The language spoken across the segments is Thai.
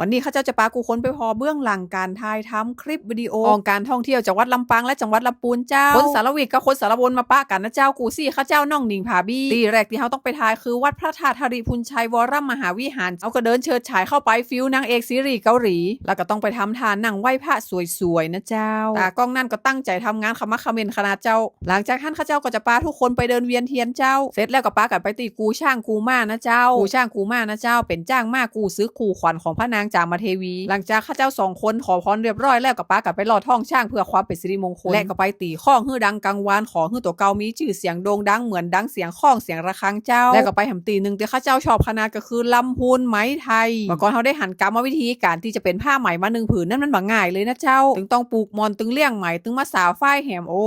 วันนี้ข้าเจ้าจะปากูค้นไปพอเบื้องหลังการถ่ายทำคลิปวิดีโอของการท่องเที่ยวจังหวัดลำปางและจังหวัดลำพูนเจ้าคนสารวิทย์กับคนสารวนมาปะกันนะเจ้ากูซี่ข้าเจ้าน้องหนิงผาบี้ที่แรกที่เขาต้องไปถ่ายคือวัดพระธาตุธริพุนชัยวรมหาวิหารเอาก็เดินเชิดฉายเข้าไปฟิวนางเอกซีรีส์เกาหลี แล้วก็ต้องไปทำทานหนังไหว้พระสวยๆนะเจ้าตากล้องนั่นก็ตั้งใจทำงานขมักเขม้นขนาดเจ้า หลังจากท่านข้าเจ้าก็จะปาทุกคนไปเดินเวียนเทียนเจ้า เสร็จแล้วก็ปากันไปตีกูช่างกูมานะเจ้า กูช่างกูมานะเจ้า เป็นจ้างมากูซื้อกูขวัญของพระนางจามเทวี หลังจากข้าเจ้าสองคนขอพรเรียบร้อยแล้วก็ปากันไปลอดท้องช่างเพื่อความเป็นสิริมงคลและก็ไปตีข้องฮือดังกังวานขอฮือตัวเกามีชื่อเสียงโด่งดังเหมือนดังเสียงข้องเสียงระฆังเจ้า แล้วก็ไปแหมตีหนึ่งที่ข้าเจ้าชอบขนาดก็คือลำพูนไหมไทยเมื่อก่อนเขาได้หันกรรมวิธีการที่จะเป็นผ้าไหมมาหนึ่งผืนนั่นมันบางง่ายเลยนะเจ้า ถึงต้องปลูกมอนตึงเลี้ยงไหมตึงมาสาวฝ้ายแหมโอ้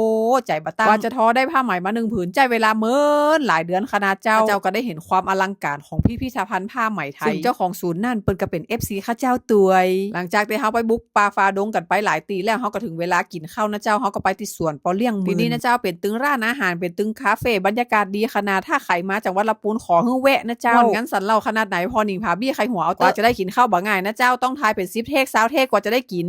ใจบะตั้งว่าจะทอได้ผ้าไหมมาหนึ่งผืนใจเวลาเมินหลายเดือนขนาดเจ้าเจ้าก็ได้เห็นความอลังการของพิพิธภัณฑ์ผ้าไหมไทยซึ่งเจ้าของศูนย์นั่นเปิ้นก็เป็น FC ข้าเจ้าตวย หลังจากที่เขาไปบุกป่าฟาดงกันไปหลายตีแล้วเขาก็ถึงเวลากินข้าวนะเจ้าเขาก็ไปที่สวนปอเลี้ยงมือทีนี้นะเจ้าเป็นตึงร้านอาหารเป็นตึงคาเฟ่บรรยากาศดีขนาดถ้าใครมาจากวัดละปูนขอให้แวะนะเจ้าม่วนงั้นสันเราขนาดไหนพอหนิงพาบี้ใครหัวเอากว่าจะได้กินข้าวบ่ง่ายนะเจ้าต้องทายเป็นซิปเทกซาวเทกกว่าจะได้กิน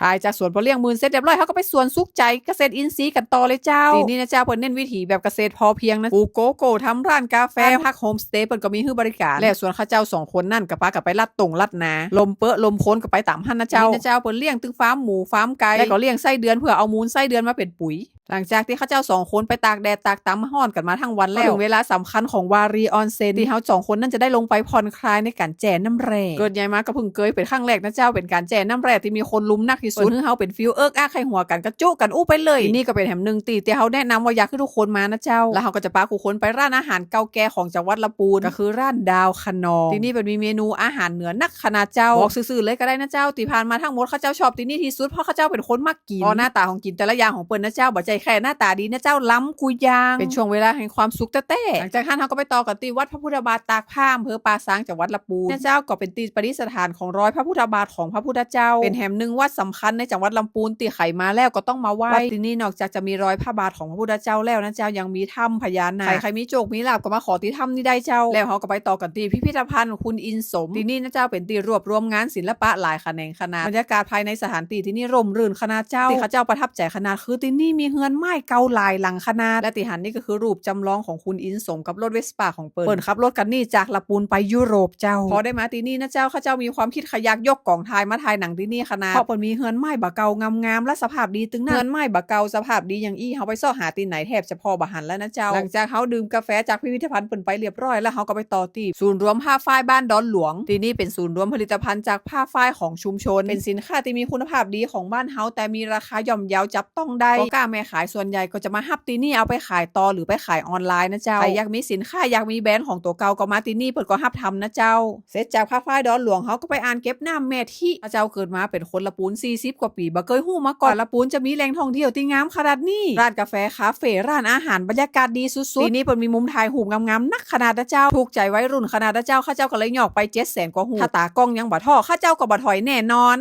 ถ่ายจากสวนพอเลี้ยงมือเสร็จเรียบร้อยเขาก็ไปสวนสุขใจเกษตรอินทรีย์กันต่อเลยเจ้าทีนี้นะเจ้าเปิดเน้นวิถีแบบเกษตรพอเพียงนะปลูกโกโก้ทำร้านกาแฟพักโฮมสเตย์เปิดก็มีให้บริการ และส่วนข้าเจ้าสองคนนั่นกับป้ากับไปลัดตรงลัดนาลมเปอะลมโคนกับไปตามหันนะเจ้านะเจ้าเปิดเลี้ยงตึงฟาร์มหมูฟาร์มไก่และก็เลี้ยงไส้เดือนเพื่อเอามูลไส้เดือนมาเป็นปุ๋ยหลังจากที่ข้าเจ้าสองคนไปตากแดดตากตำห้อนกันมาทั้งวันแล้วถึงเวลาสำคัญของวารีออนเซนที่เขาสองคนนั่นจะได้ลงไปผ่อนคลายในการแจน้ำแร่เกิดใหญ่มาก็เพิ่งเกยเป็นครั้งแรกนะเจ้าเป็นการแจน้ำแร่ที่มีคนลุมนักที่สุดเพื่อเขาเป็นฟิวเอิร์กอ้าใครหัวกันกระจุกันอู้ไปเลย นี่ก็เป็นแถมหนึ่งตีที่เขาแนะนำว่าอยากให้ทุกคนมานะเจ้า แล้วเขาก็จะพาผู้คนไปร้านอาหารเก่าแก่ของจังหวัดละปูนก็คือร้านดาวขนองที่นี่เป็นมีเมนูอาหารเหนือนักขนาดเจ้าบอกซื่อๆเลยก็ได้นะเจ้าตีผ่านมาทั้งหมดข้าเจ้าชอบที่นี่ที่สุดเพราะข้าเจ้าเป็นคนมักกินเพราะหน้าตาของกินแต่ละอย่างของเปิ้ลนะเจ้าบ่ใจแค่หน้าตาดีนะเจ้าล้ำกุยยาง เป็นช่วงเวลาแห่งความสุขแต่แต่หลังจากนั้นเขาก็ไปต่อกันที่วัดพระพุทธบาทตากผ้าอำเภอปาซางจังหวัดละปูนนะเจ้าก็เป็นตีประดิษฐานของร้อยพระพุทธบาทของพระพุทธเจ้า เป็นแห่งหนึ่งวัดสำคัญในจังหวัดลำปูนตีไข่มาแล้วก็ต้องมาไหว้วัดที่นี่นอกจากจะมีรอยพระบาทของพระพุทธเจ้าแล้วนะเจ้ายังมีถ้ำพญานาคใครใครมีโจกมีลาบก็มาขอที่ถ้ำนี่ได้เจ้า แล้วเขาก็ไปต่อกันที่พิพิธภัณฑ์คุณอินสมที่นี่นะเจ้าเป็นตีรวบรวมงานศิลปะหลายแขนงขนาดบรรยากาศภายในสถานที่ที่นี่ร่มรื่นขนาดเจ้าที่ข้าเจ้าประทับใจขนาดคือที่นี่มีเฮือนไม้เก่าหลายหลังขนาด และติหันนี่ก็คือรูปจำลองของคุณอินสมกับรถเวสป้าของเปิลเปิลขับรถกันนี่จากละปูนไปยุโรปเจ้า พอได้มาที่นี่นะเจ้าข้าเจ้ามีความคิดขยักยกกล่องทายมาทายหนังที่นี่ขนาดเพราะเปิลมีเฮือนไม้บะเก่างามๆและสภาพดีตึงหน้าเฮือนไม้บะเก่าสภาพดีอย่างอี้เขาไปซ่อหาตีไหนแทบจะพอบะหันแล้วนะเจ้า หลังจากเขาดื่มกาแฟจากพิพิธภัณฑ์เปิลไปเรียบร้อยแล้วเขาก็ไปต่อที่ศูนย์รวมผ้าฝ้ายบ้านดอนหลวงที่นี่เป็นศูนย์รวมผลิตภัณฑ์จากผ้าฝ้ายของชุมชน เป็นสินค้าที่มีคุณภาพดีของบ้านเฮาแต่มีราคาย่อมเยาจับต้องได้ก็กล้าแม่ขายส่วนใหญ่ก็จะมาฮับตีนี่เอาไปขายต่อหรือไปขายออนไลน์นะเจ้าใครอยากมีสินค้าอยากมีแบรนด์ของตัวเก่าก็มาตีนี่เปิดก็ฮับทำนะเจ้า เสร็จจากผ้าฝ้ายดอนหลวงเขาก็ไปอ่านเก็บน้ำแม่ที่พระเจ้าเกิดมาเป็นคนละปูน40กว่าปีบ่เคยหู้มาก่อนละปูนจะมีแหล่งท่องเที่ยวที่งามขนาดนี้ร้านกาแฟคาเฟ่ร้านอาหารบรรยากาศดีสุดๆทีนี้เปิดมีมุมถ่ายหูปงามๆนักขนาดนะเจ้าถูกใจไว้รุ่นขนาดนะเจ้าข้าเจ้าก็เลยหยอกไปเจ็ดแสนกว่าหูถ้าตากล้องยังบ่ท่อข้าเจ้าก็บ่ถอยแน่นอน